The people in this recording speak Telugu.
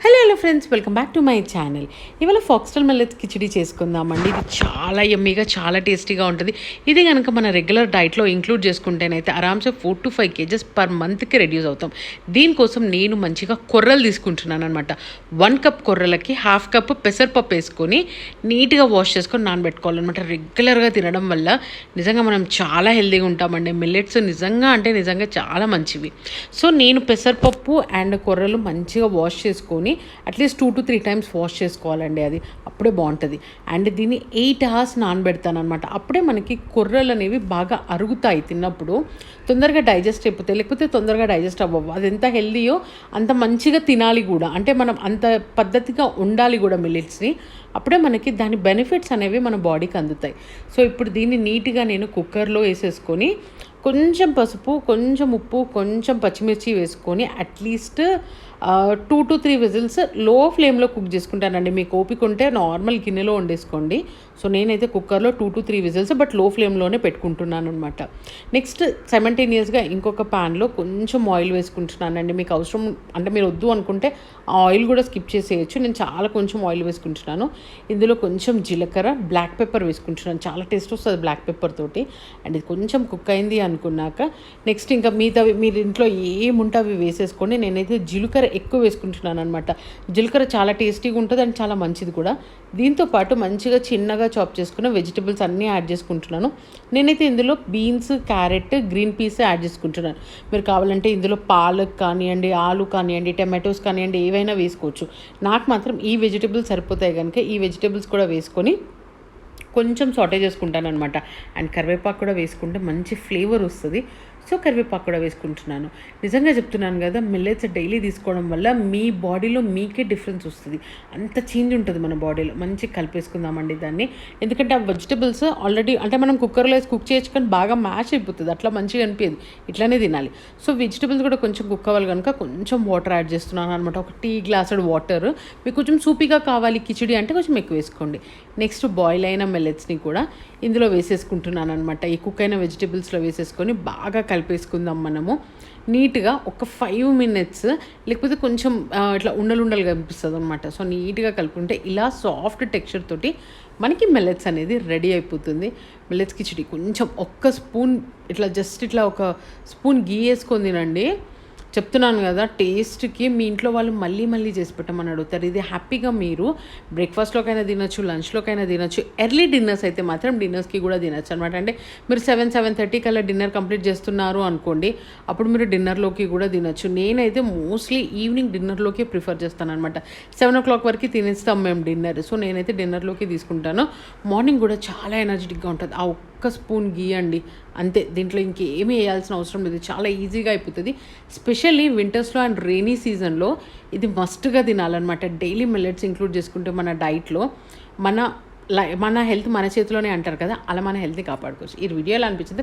Hello hello friends welcome back to my channel. ఇవాళ ఫాక్స్టల్ మిల్లెట్ కిచిడి చేసుకుందామండి. ఇది చాలా ఎమ్మీగా చాలా టేస్టీగా ఉంటుంది. ఇది కనుక మన రెగ్యులర్ డైట్లో ఇంక్లూడ్ చేసుకుంటేనైతే ఆరామ్సే four to five kgs per మంత్కి రెడ్యూస్ అవుతాం. దీనికోసం నేను మంచిగా కొర్రలు తీసుకుంటున్నాను అనమాట వన్ కప్ కొర్రలకి హాఫ్ కప్ పెసరపప్పు వేసుకొని నీట్గా వాష్ చేసుకొని నానబెట్టుకోవాలన్నమాట. రెగ్యులర్గా తినడం వల్ల నిజంగా మనం చాలా హెల్తీగా ఉంటామండి. మిల్లెట్స్ నిజంగా అంటే నిజంగా చాలా మంచివి. సో నేను పెసరపప్పు అండ్ కొర్రలు మంచిగా వాష్ చేసుకొని at least two to three times wash చేసుకోవాలండి అది. అప్పుడే బాగుంటుంది. అండ్ దీన్ని ఎయిట్ అవర్స్ నానబెడతాను అనమాట అప్పుడే మనకి కొర్రలు అనేవి బాగా అరుగుతాయి తిన్నప్పుడు. తొందరగా డైజెస్ట్ అయిపోతాయి. లేకపోతే తొందరగా డైజెస్ట్ అవ్వవు. అది ఎంత హెల్దీయో అంత మంచిగా తినాలి కూడా. అంటే మనం అంత పద్ధతిగా ఉండాలి కూడా మిల్లెట్స్ని అప్పుడే మనకి దాని బెనిఫిట్స్ అనేవి మన బాడీకి అందుతాయి. సో ఇప్పుడు దీన్ని నీట్గా నేను కుక్కర్లో వేసేసుకొని కొంచెం పసుపు కొంచెం ఉప్పు కొంచెం పచ్చిమిర్చి వేసుకొని at least two to three విజిల్స్లో ఫ్లేమ్లో కుక్ చేసుకుంటానండి. మీకు ఓపిక ఉంటే నార్మల్ గిన్నెలో వండేసుకోండి. సో నేనైతే కుక్కర్లో టూ టు త్రీ విజిల్స్ బట్లో ఫ్లేమ్లోనే పెట్టుకుంటున్నాను అనమాట నెక్స్ట్ సెవెంటీనియర్స్గా ఇంకొక ప్యాన్లో కొంచెం ఆయిల్ వేసుకుంటున్నానండి. మీకు అవసరం అంటే మీరు వద్దు అనుకుంటే ఆ ఆయిల్ కూడా స్కిప్ చేసేయచ్చు. నేను చాలా కొంచెం ఆయిల్ వేసుకుంటున్నాను. ఇందులో కొంచెం జీలకర్ర బ్లాక్ పెప్పర్ వేసుకుంటున్నాను. చాలా టేస్ట్ వస్తుంది బ్లాక్ పెప్పర్ తోటి. అండ్ ఇది కొంచెం కుక్ అయింది అనుకున్నాక నెక్స్ట్ ఇంకా మిగతా మీరు ఇంట్లో ఏముంటే అవి వేసేసుకొని నేనైతే జీలకర్ర ఎక్కువ వేసుకుంటున్నాను అనమాట జీలకర్ర చాలా టేస్టీగా ఉంటుంది అండ్ చాలా మంచిది కూడా. దీంతో పాటు మంచిగా చిన్నగా చాప్ చేసుకున్న వెజిటబుల్స్ అన్నీ యాడ్ చేసుకుంటున్నాను. నేనైతే ఇందులో beans carrot green peas add చేసుకుంటున్నాను. మీరు కావాలంటే ఇందులో పాలక్ కానివ్వండి ఆలు కానివ్వండి టమాటోస్ కానివ్వండి ఏవైనా వేసుకోవచ్చు. నాకు మాత్రం ఈ వెజిటబుల్స్ సరిపోతాయి కనుక ఈ వెజిటబుల్స్ కూడా వేసుకొని కొంచెం సాటే చేసుకుంటాను అనమాట అండ్ కరివేపాకు కూడా వేసుకుంటే మంచి ఫ్లేవర్ వస్తుంది. సో కరివేపాకు కూడా వేసుకుంటున్నాను. నిజంగా చెప్తున్నాను కదా మిల్లెట్స్ డైలీ తీసుకోవడం వల్ల మీ బాడీలో మీకే డిఫరెన్స్ వస్తుంది. అంత చేంజ్ ఉంటుంది మన బాడీలో మంచి కలిపేసుకుందామండి దాన్ని. ఎందుకంటే ఆ వెజిటబుల్స్ ఆల్రెడీ అంటే మనం కుక్కర్లో వేసి కుక్ చేయొచ్చు కానీ బాగా మ్యాష్ అయిపోతుంది. అట్లా మంచిగా అనిపించదు. ఇట్లానే తినాలి. సో వెజిటబుల్స్ కూడా కొంచెం కుక్ అవ్వాలి కనుక కొంచెం వాటర్ యాడ్ చేస్తున్నాను అనమాట ఒక టీ గ్లాసుడ్ వాటర్ మీకు కొంచెం సూపీగా కావాలి కిచిడి అంటే కొంచెం ఎక్కువ వేసుకోండి. నెక్స్ట్ బాయిల్ అయిన మిల్లెట్స్ని కూడా ఇందులో వేసేసుకుంటున్నాను అనమాట ఈ కుక్ అయిన వెజిటబుల్స్లో వేసేసుకొని బాగా కలిపేసుకుందాం మనము. నీట్గా ఒక ఫైవ్ మినిట్స్ లేకపోతే కొంచెం ఇట్లా ఉండలు ఉండలుగా అనిపిస్తుంది అనమాట సో నీట్గా కలుపుకుంటే ఇలా సాఫ్ట్ టెక్స్చర్ తోటి మనకి మిల్లెట్స్ అనేది రెడీ అయిపోతుంది. మిల్లెట్స్ కిచడి కొంచెం ఒక్క స్పూన్ ఇట్లా జస్ట్ ఇట్లా ఒక స్పూన్ గీ వేసుకొని తినండి. చెప్తున్నాను కదా టేస్ట్కి మీ ఇంట్లో వాళ్ళు మళ్ళీ మళ్ళీ చేసి పెట్టమని అడుగుతారు. ఇది హ్యాపీగా మీరు బ్రేక్ఫాస్ట్లోకైనా తినొచ్చు లంచ్లోకైనా తినొచ్చు ఎర్లీ డిన్నర్స్ అయితే మాత్రం డిన్నర్స్కి కూడా తినొచ్చు అనమాట అంటే మీరు సెవెన్ సెవెన్ థర్టీ కల్లా డిన్నర్ కంప్లీట్ చేస్తున్నారు అనుకోండి అప్పుడు మీరు డిన్నర్లోకి కూడా తినొచ్చు. నేనైతే మోస్ట్లీ ఈవినింగ్ డిన్నర్లోకి ప్రిఫర్ చేస్తాను అనమాట సెవెన్ ఓ క్లాక్ వరకు తినేస్తాం మేము డిన్నర్. సో నేనైతే డిన్నర్లోకి తీసుకుంటాను. మార్నింగ్ కూడా చాలా ఎనర్జెటిక్గా ఉంటుంది. ఆ ఒక్క స్పూన్ గీయండి అంతే. దీంట్లో ఇంకేమీ వేయాల్సిన అవసరం లేదు. చాలా ఈజీగా అయిపోతుంది. స్పెషల్ స్పెషల్లీ వింటర్స్లో అండ్ రెయినీ సీజన్లో ఇది మస్ట్గా తినాలన్నమాట. డైలీ మిల్లెట్స్ ఇంక్లూడ్ చేసుకుంటే మన డైట్లో మన లై మన హెల్త్ మన చేతిలోనే అంటారు కదా అలా మన హెల్త్ని కాపాడుకోవచ్చు. ఈ వీడియోలో అనిపించింది